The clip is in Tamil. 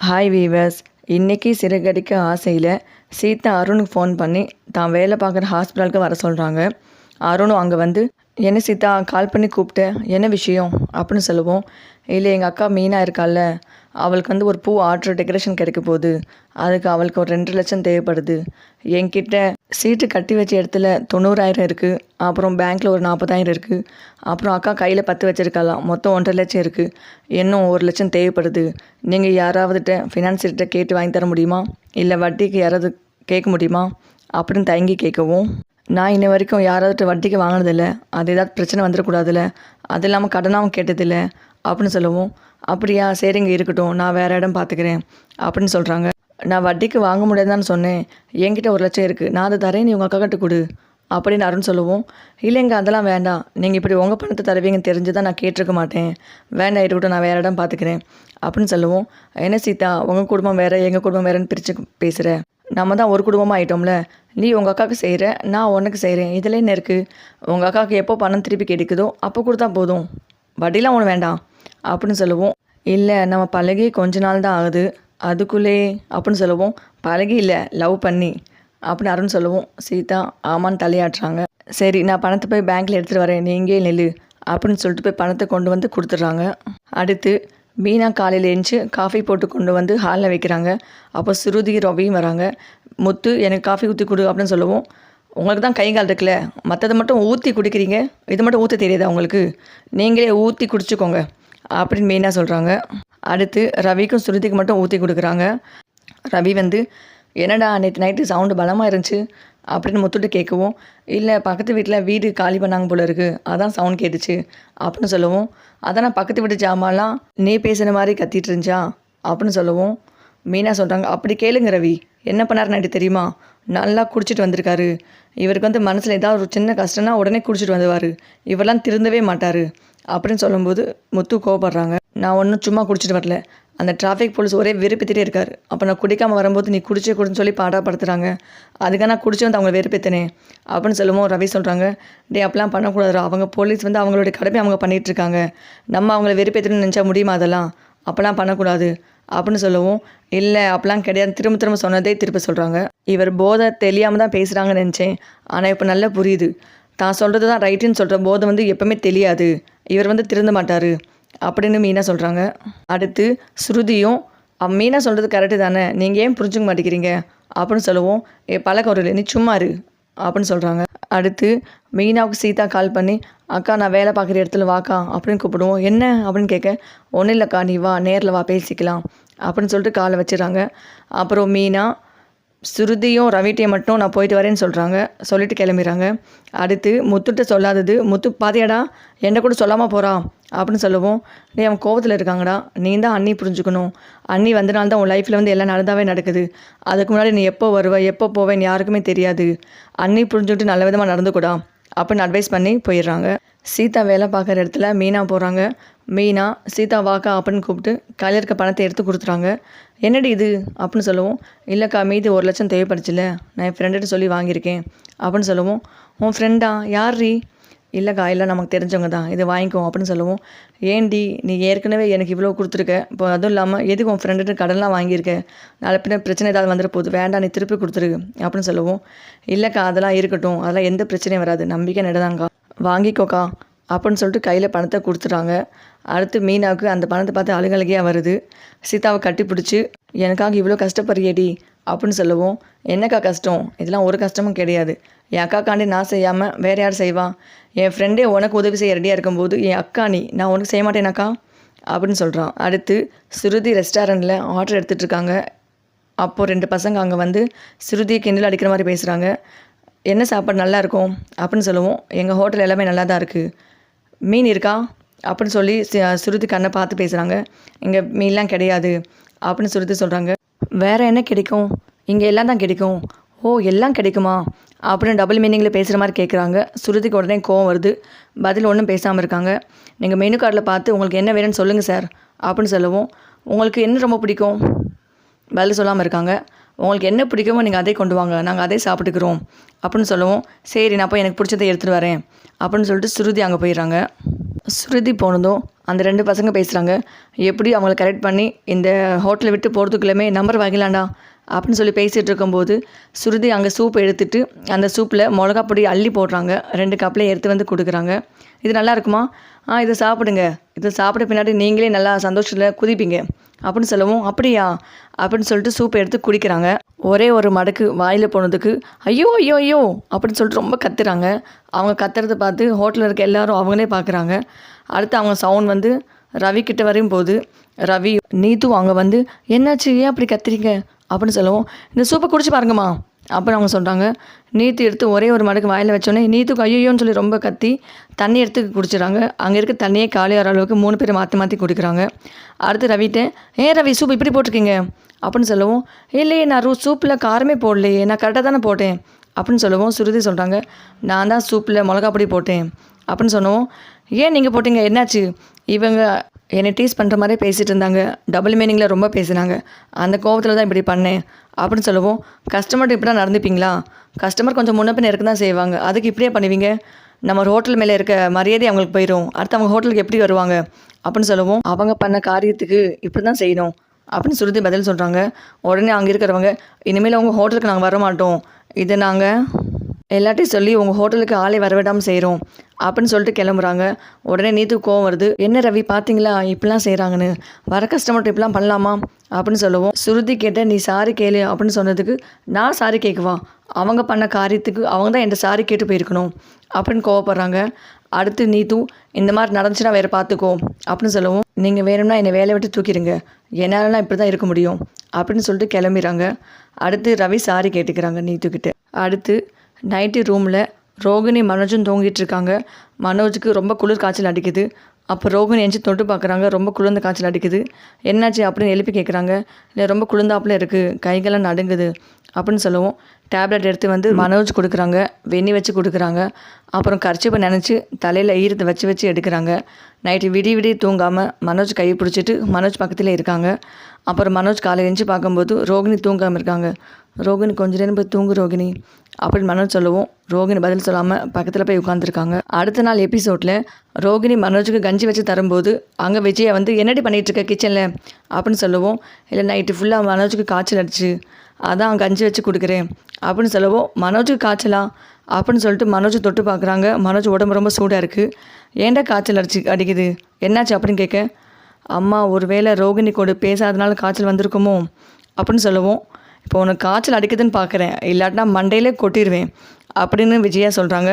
ஹாய் வீவர்ஸ் இன்றைக்கி சிறகடிக்க ஆசையில் சீதா அருணுக்கு ஃபோன் பண்ணி தான் வேலை பார்க்குற ஹாஸ்பிட்டலுக்கு வர சொல்கிறாங்க அருணும் அங்கே வந்து என்ன சீதா கால் பண்ணி கூப்பிட்டேன் என்ன விஷயம்? அப்படின்னு சொல்லுவோம். இல்லை எங்கள் அக்கா மீனாக இருக்கால்ல அவளுக்கு வந்து ஒரு பூ ஆர்டர் டெக்கரேஷன் கிடைக்க போகுது. அதுக்கு அவளுக்கு ஒரு ரெண்டு லட்சம் தேவைப்படுது. என்கிட்ட சீட்டு கட்டி வச்ச இடத்துல தொண்ணூறாயிரம் இருக்குது அப்புறம் பேங்க்கில் ஒரு நாற்பதாயிரம் இருக்குது அப்புறம் அக்கா கையில் பத்து வச்சிருக்கலாம் மொத்தம் ஒன்றரை லட்சம் இருக்குது இன்னும் ஒரு லட்சம் தேவைப்படுது. நீங்கள் யாராவதுகிட்ட ஃபினான்சியர்கிட்ட கேட்டு வாங்கி தர முடியுமா? இல்லை வட்டிக்கு யாராவது கேட்க முடியுமா? அப்படின்னு தயங்கி கேட்கவும். நான் இன்ன வரைக்கும் யாராவது வட்டிக்கு வாங்கினதில்ல. அது ஏதாவது பிரச்சனை வந்துடக்கூடாதுல்ல அது இல்லாமல் கடனாகவும் கேட்டதில்ல. அப்படின்னு சொல்லவும் அப்படியா சரிங்க இருக்கட்டும். நான் வேறு இடம் பார்த்துக்கிறேன் அப்படின்னு சொல்கிறாங்க நான் வட்டிக்கு வாங்க முடியாதுன்னு சொன்னேன். என்கிட்ட ஒரு லட்சம் இருக்குது நான் அதை தரேன் நீ உங்கள் அக்கா கிட்ட கொடு. அப்படின்னு அருண் சொல்லுவோம் இல்லைங்க அதெல்லாம் வேண்டாம். நீங்கள் இப்படி உங்கள் பணத்தை தருவீங்கன்னு தெரிஞ்சு தான் நான் கேட்டிருக்க மாட்டேன். வேண்டாம் இருக்கட்டும். நான் வேறு இடம் பார்த்துக்கிறேன் அப்படின்னு சொல்லுவோம். என்ன சீதா உங்கள் குடும்பம் வேறு எங்கள் குடும்பம் வேறுன்னு பிரித்து பேசுகிற நம்ம தான் ஒரு குடும்பமாக ஆயிட்டோம்ல. நீ உங்கள் அக்காவுக்கு செய்கிற நான் உனக்கு செய்கிறேன் இதில் என்ன இருக்குது உங்கள் அக்காவுக்கு எப்போ பணம் திருப்பி கிடைக்குதோ அப்போ கொடுத்தா போதும். வட்டிலாம் ஒன்று வேண்டாம். அப்படின்னு சொல்லுவோம். இல்லை நம்ம பழகி கொஞ்ச நாள் தான் ஆகுது. அதுக்குள்ளே அப்படின்னு சொல்லுவோம். பழகி இல்லை லவ் பண்ணி. அப்படின்னு அருண் சொல்லுவோம். சீதா ஆமான்னு தலையாட்டுறாங்க. சரி நான் பணத்தை போய் பேங்க்கில் எடுத்துகிட்டு வரேன். நீ இங்கே அப்படின்னு சொல்லிட்டு போய் பணத்தை கொண்டு வந்து கொடுத்துட்றாங்க. அடுத்து மீனா காலையில் எழுந்துச்சு காஃபி போட்டு கொண்டு வந்து ஹாலில் வைக்கிறாங்க. அப்போ சுருதி ரவியும் வராங்க. முத்து எனக்கு காஃபி ஊற்றி கொடு அப்படின்னு சொல்லுவோம். உங்களுக்கு தான் கை கால் இருக்குல்ல? மற்றதை மட்டும் ஊற்றி குடிக்கிறீங்க? இது மட்டும் ஊற்ற தெரியாதா உங்களுக்கு? நீங்களே ஊற்றி குடிச்சுக்கோங்க அப்படின்னு மெயினாக சொல்கிறாங்க அடுத்து ரவிக்கும் சுருதிக்கு மட்டும் ஊற்றி கொடுக்குறாங்க. ரவி வந்து என்னடா நேற்று நைட்டு சவுண்டு பலமாக இருந்துச்சு. அப்படின்னு முத்துட்டு கேட்கவும் இல்லை பக்கத்து வீட்டில் வீடு காலி பண்ணாங்க போல இருக்குது அதான் சவுண்ட் கேட்டுச்சு. அப்படின்னு சொல்லவும் அதான் நான் பக்கத்து வீட்டு ஜாமான்லாம் நீ பேசுன மாதிரி கத்திட்டு இருந்துச்சா? அப்படின்னு சொல்லவும் மீனா சொல்கிறாங்க அப்படி கேளுங்க ரவி. என்ன பண்ணார் நைட்டு தெரியுமா? நல்லா குடிச்சிட்டு வந்திருக்காரு. இவருக்கு வந்து மனசில் ஏதாவது ஒரு சின்ன கஷ்டம்னா உடனே குடிச்சிட்டு வந்துவார் இவரெல்லாம் திருந்தவே மாட்டார். அப்படின்னு சொல்லும்போது முத்து கோவப்படுறாங்க நான் ஒன்றும் சும்மா குடிச்சிட்டு வரல. அந்த டிராஃபிக் போலீஸ் ஒரே வெறுப்பேற்றிட்டே இருக்கார். அப்போ நான் குடிக்காமல் வரும்போது நீ குடிச்சே குடின்னு சொல்லி பாடாப்படுத்துகிறாங்க அதுக்காக நான் குடிச்சு வந்து அவங்க வெறுப்பேற்றினே அப்படின்னு சொல்லுவோம் ரவி சொல்கிறாங்க டே அப்படிலாம் பண்ணக்கூடாதுடா. அவங்க போலீஸ் வந்து அவங்களுடைய கடமை அவங்க பண்ணிகிட்டு இருக்காங்க. நம்ம அவங்கள வெறுப்பேற்றணும்னு நினச்சா முடியுமா அதெல்லாம்? அப்போல்லாம் பண்ணக்கூடாது. அப்படின்னு சொல்லவும் இல்லை அப்போலாம் கிடையாது. திரும்ப திரும்ப சொன்னதே திருப்ப சொல்கிறாங்க இவர் போதை தெரியாமல் தான் பேசுகிறாங்கன்னு நினச்சேன். ஆனால் இப்போ நல்லா புரியுது. தான் சொல்கிறது தான் ரைட்டுன்னு சொல்கிற போதை வந்து எப்போவுமே தெரியாது. இவர் வந்து திருந்த மாட்டார். அப்படின்னு மீனா சொல்கிறாங்க அடுத்து ஸ்ருதியும் மீனா சொல்கிறது கரெக்டு தானே? நீங்கள் ஏன் புரிஞ்சுக்க மாட்டேங்கிறீங்க? அப்படின்னு சொல்லுவோம். ஏ பழக்கம் ஒரு நீ சும்மா இரு அப்படின்னு சொல்கிறாங்க அடுத்து மீனாவுக்கு சீதா கால் பண்ணி அக்கா நான் வேலை பார்க்குற இடத்துல வாக்கா? அப்படின்னு கூப்பிடுவோம். என்ன? அப்படின்னு கேட்க ஒன்றும் இல்லைக்கா நீ வா நேரில் வா பேசிக்கலாம். அப்படின்னு சொல்லிட்டு காலை வச்சுறாங்க அப்புறம் மீனா சுருதியும் ரவிட்டையும் மட்டும் நான் போயிட்டு வரேன்னு சொல்கிறாங்க சொல்லிட்டு கிளம்பிடுறாங்க. அடுத்து முத்துட்ட சொல்லாதது முத்து பாதியாடா என்னை கூட சொல்லாமல் போகிறா அப்படின்னு சொல்லுவோம். நீ அவன் கோவத்தில் இருக்காங்கடா. நீ தான் அண்ணி புரிஞ்சுக்கணும். அண்ணி வந்தனால தான் உன் லைஃப்பில் வந்து எல்லாம் நடந்தாவே நடக்குது. அதுக்கு முன்னாடி நீ எப்போ வருவ எப்போ போவேன்னு யாருக்குமே தெரியாது. அண்ணி புரிஞ்சுக்கிட்டு நல்ல விதமாக நடந்துக்கூடா. அப்படின்னு அட்வைஸ் பண்ணி போயிடுறாங்க. சீதா வேலை பார்க்குற இடத்துல மீனா போகிறாங்க மீனா சீதா வாக்கா அப்படின்னு கூப்பிட்டு கையில் இருக்க பணத்தை எடுத்து கொடுத்துறாங்க. என்னடி இது? அப்படின்னு சொல்லுவோம். இல்லைக்கா மீதி ஒரு லட்சம் தேவைப்படுச்சுல நான் என் ஃப்ரெண்டுகிட்ட சொல்லி வாங்கியிருக்கேன். அப்படின்னு சொல்லுவோம். உன் ஃப்ரெண்டா யார் ரீ இல்லைக்கா இல்லை நமக்கு தெரிஞ்சவங்க தான். இது வாங்கிக்கோ அப்படின்னு சொல்லுவோம். ஏன்டி நீ ஏற்கனவே எனக்கு இவ்வளோ கொடுத்துருக்க. இப்போ அதுவும் இல்லாமல் எதுக்கு உன் ஃப்ரெண்டுகிட்ட கடன்லாம் வாங்கியிருக்க? நாளை பின்ன பிரச்சனை ஏதாவது வந்துட போகுது. வேண்டாம் நீ திருப்பி கொடுத்துருக்கு அப்படின்னு சொல்லுவோம். இல்லைக்கா அதெல்லாம் இருக்கட்டும். அதெல்லாம் எந்த பிரச்சனையும் வராது. நம்பிக்கை நடதாங்க்கா வாங்கிக்கோக்கா அப்படின்னு சொல்லிட்டு கையில் பணத்தை கொடுத்துட்றாங்க. அடுத்து மீனாவுக்கு அந்த பணத்தை பார்த்து அழுகழுகையாக வருது. சீதாவை கட்டி பிடிச்சி எனக்காக இவ்வளோ கஷ்டப்படுறியடி அப்படின்னு சொல்லுவோம். என்னக்கா கஷ்டம்? இதெல்லாம் ஒரு கஷ்டமும் கிடையாது. என் அக்காக்காண்டி நான் செய்யாமல் வேறு யார் செய்வா? என் ஃப்ரெண்டே உனக்கு உதவி செய்ய ரெடியாக இருக்கும்போது என் அக்கா நீ நான் உனக்கு செய்ய மாட்டேனாக்கா அப்படின்னு சொல்கிறான் அடுத்து சுருதி ரெஸ்டாரண்ட்டில் ஆர்டர் எடுத்துகிட்டு இருக்காங்க. அப்போது ரெண்டு பசங்க அங்கே வந்து சுருதி கிண்டல் அடிக்கிற மாதிரி பேசுகிறாங்க என்ன சாப்பாடு நல்லா இருக்கும்? அப்படின்னு சொல்லுவோம். எங்கள் ஹோட்டல் எல்லாமே நல்லா தான் இருக்குது மீன் இருக்கா? அப்படின்னு சொல்லி சுருதி கண்ணை பார்த்து பேசுகிறாங்க இங்கே மீன்லாம் கிடையாது அப்படின்னு சுருதி சொல்கிறாங்க வேறு என்ன கிடைக்கும்? இங்கே எல்லாம் தான் கிடைக்கும். ஓ எல்லாம் கிடைக்குமா? அப்படின்னு டபுள் மீனிங்கில் பேசுகிற மாதிரி கேட்குறாங்க சுருதிக்கு உடனே கோவம் வருது. பதில் ஒன்றும் பேசாமல் இருக்காங்க. நீங்கள் மெனு கார்டில் பார்த்து உங்களுக்கு என்ன வேணும்னு சொல்லுங்கள் சார் அப்படின்னு சொல்லுவோம். உங்களுக்கு என்ன ரொம்ப பிடிக்கும்? பதில் சொல்லாமல் இருக்காங்க. உங்களுக்கு என்ன பிடிக்குமோ நீங்கள் அதே கொண்டு வாங்க. நாங்கள் அதே சாப்பிட்டுக்கிறோம். அப்படின்னு சொல்லுவோம். சரி நான் போய் எனக்கு பிடிச்சதை எடுத்துகிட்டு வரேன். அப்படின்னு சொல்லிட்டு சுருதி அங்கே போயிடுறாங்க. சுருதி போனதும் அந்த ரெண்டு பசங்க பேசுகிறாங்க எப்படி அவங்கள கரெக்ட் பண்ணி இந்த ஹோட்டலை விட்டு போகிறதுக்குள்ளேயுமே நம்பர் வாங்கிலாண்டா அப்படின்னு சொல்லி பேசிகிட்டு இருக்கும்போது சுருதி அங்கே சூப் எடுத்துட்டு அந்த சூப்பில் மிளகா பொடி அள்ளி போடுறாங்க. ரெண்டு கப்பில் எடுத்து வந்து கொடுக்குறாங்க. இது நல்லா இருக்குமா? ஆ இதை சாப்பிடுங்க. இதை சாப்பிட பின்னாடி நீங்களே நல்லா சந்தோஷத்தில் குதிப்பீங்க. அப்படின்னு சொல்லவும் அப்படியா? அப்படின்னு சொல்லிட்டு சூப் எடுத்து குடிக்கிறாங்க. ஒரே ஒரு மடக்கு வாயில் போனதுக்கு ஐயோ ஐயோ ஐயோ அப்படின்னு சொல்லிட்டு ரொம்ப கத்துறாங்க. அவங்க கத்துறதை பார்த்து ஹோட்டலில் இருக்க எல்லாரும் அவங்களே பார்க்குறாங்க அடுத்து அவங்க சவுண்ட் வந்து ரவி கிட்ட வரையும் போது ரவி நீத்து அவங்க வந்து என்னாச்சு? ஏன் அப்படி கத்துறீங்க அப்படின்னு சொல்லவும். இந்த சூப்பை குடிச்சு பாருங்கம்மா. அப்படின்னு அவங்க சொல்கிறாங்க நீத்து எடுத்து ஒரே ஒரு மடக்கு வாயில் வச்சோன்னே நீத்துக்கு ஐயோன்னு சொல்லி ரொம்ப கத்தி தண்ணி எடுத்து குடிச்சிடுறாங்க. அங்கே இருக்க தண்ணியே காலியாகிற அளவுக்கு மூணு பேர் மாற்றி மாற்றி குடிக்கிறாங்க. அடுத்து ரவிட்ட ஏன் ரவி சூப் இப்படி போட்டிருக்கீங்க? அப்படின்னு சொல்லவும். இல்லையே நான் ரூ சூப்பில் காரமே போடலையே நான் கரெக்டாக தானே போட்டேன்? அப்படின்னு சொல்லவும். சுருதி சொல்கிறாங்க நான் தான் சூப்பில் மிளகா பொடி போட்டேன். அப்படின்னு சொன்னோம் ஏன் நீங்கள் போட்டீங்க? என்னாச்சு? இவங்க என்னை டீஸ் பண்ணுற மாதிரி பேசிகிட்டு இருந்தாங்க. டபுள் மீனிங்கில் ரொம்ப பேசினாங்க. அந்த கோபத்தில் தான் இப்படி பண்ணேன். அப்படின்னு சொல்லவும். கஸ்டமர்கிட்ட இப்படி தான் நடந்துப்பீங்களா? கஸ்டமர் கொஞ்சம் முன்னப்பின் இருக்க தான் செய்வாங்க. அதுக்கு இப்படியே பண்ணுவீங்க? நம்ம ஹோட்டல் மேலே இருக்க மரியாதை அவங்களுக்கு போயிடும் அடுத்து அவங்க ஹோட்டலுக்கு எப்படி வருவாங்க? அப்படின்னு சொல்லவும். அவங்க பண்ண காரியத்துக்கு இப்படி தான் செய்யணும். அப்படின்னு சுருதி பதில் சொல்கிறாங்க உடனே அங்கே இருக்கிறவங்க இனிமேல் உங்கள் ஹோட்டலுக்கு நாங்கள் வர மாட்டோம் இதை நாங்கள் எல்லாத்தையும் சொல்லி உங்கள் ஹோட்டலுக்கு ஆளை வரவிடாமல் செய்கிறோம் அப்படின்னு சொல்லிட்டு கிளம்புறாங்க. உடனே நீத்து கோவம் வருது. என்ன ரவி பார்த்தீங்களா இப்படிலாம் செய்கிறாங்கன்னு வர கஸ்டமர்கிட்ட இப்படிலாம் பண்ணலாமா? அப்படின்னு சொல்லுவோம். சுருதி கேட்ட நீ சாரி கேளு அப்படின்னு சொன்னதுக்கு நான் சாரி கேட்குவா அவங்க பண்ண காரியத்துக்கு அவங்க தான் என்கிட்ட சாரி கேட்டு போயிருக்கணும் அப்படின்னு கோவப்படுறாங்க. அடுத்து நீத்து இந்த மாதிரி நடந்துச்சுன்னா வேறு பார்த்துக்கோ அப்படின்னு சொல்லவும். நீங்கள் வேணும்னா என்னை வேலையை விட்டு தூக்கிடுங்க. என்னாலலாம் இப்படி தான் இருக்க முடியும் அப்படின்னு சொல்லிட்டு கிளம்பிடுறாங்க அடுத்து ரவி சாரி கேட்டுக்கிறாங்க நீத்துக்கிட்ட. அடுத்து நைட்டு ரூமில் ரோகிணி மனோஜும் தூங்கிட்டு இருக்காங்க. மனோஜுக்கு ரொம்ப குளிர் காய்ச்சல் அடிக்குது. அப்போ ரோகிணி எஞ்சி தொட்டு பார்க்குறாங்க ரொம்ப குளிர்ந்த காய்ச்சல் அடிக்குது. என்னாச்சு அப்படின்னு எழுப்பி கேட்குறாங்க இல்லை ரொம்ப குளிர்ந்தாப்புல இருக்குது கைகள்லாம் நடுங்குது அப்படின்னு சொல்லவும். டேப்லெட் எடுத்து வந்து மனோஜ் கொடுக்குறாங்க. வெண்ணி வச்சு கொடுக்குறாங்க. அப்புறம் கர்ச்சிப்பை நினச்சி தலையில் ஈரத்தை வச்சு வச்சு எடுக்கிறாங்க. நைட்டு விடி விடி தூங்காமல் மனோஜ் கையை பிடிச்சிட்டு மனோஜ் பக்கத்தில் இருக்காங்க. அப்புறம் மனோஜ் காலையில் எழுந்து பார்க்கும்போது ரோகிணி தூங்காமல் இருக்காங்க. ரோகிணி கொஞ்ச நேரம் போய் தூங்கு ரோகிணி. அப்படின்னு மனோஜ் சொல்லவும். ரோகிணி பதில் சொல்லாமல் பக்கத்தில் போய் உட்காந்துருக்காங்க அடுத்த நாள் எபிசோடில் ரோகிணி மனோஜுக்கு கஞ்சி வச்சு தரும்போது அங்கே விஜயை வந்து என்னடி பண்ணிகிட்டு இருக்க கிச்சனில் அப்படின்னு சொல்லுவோம். இல்லை நைட்டு ஃபுல்லாக மனோஜுக்கு காய்ச்சல் அடிச்சு. அதான் கஞ்சி வச்சு கொடுக்குறேன். அப்படின்னு சொல்லவும். மனோஜுக்கு காய்ச்சலா? அப்படின்னு சொல்லிட்டு மனோஜ் தொட்டு பார்க்குறாங்க. மனோஜ் உடம்பு ரொம்ப சூடாக இருக்குது ஏன்டா காய்ச்சல் அடிச்சு அடிக்குது? என்னாச்சு? அப்படின்னு கேட்க அம்மா ஒருவேளை ரோகிணி கூட பேசாதனால காய்ச்சல் வந்திருக்குமோ? அப்படின்னு சொல்லுவோம். இப்போ உனக்கு காய்ச்சல் அடிக்குதுன்னு பார்க்குறேன். இல்லாட்டினா மண்டையிலே கொட்டிடுவேன் அப்படின்னு விஜயா சொல்கிறாங்க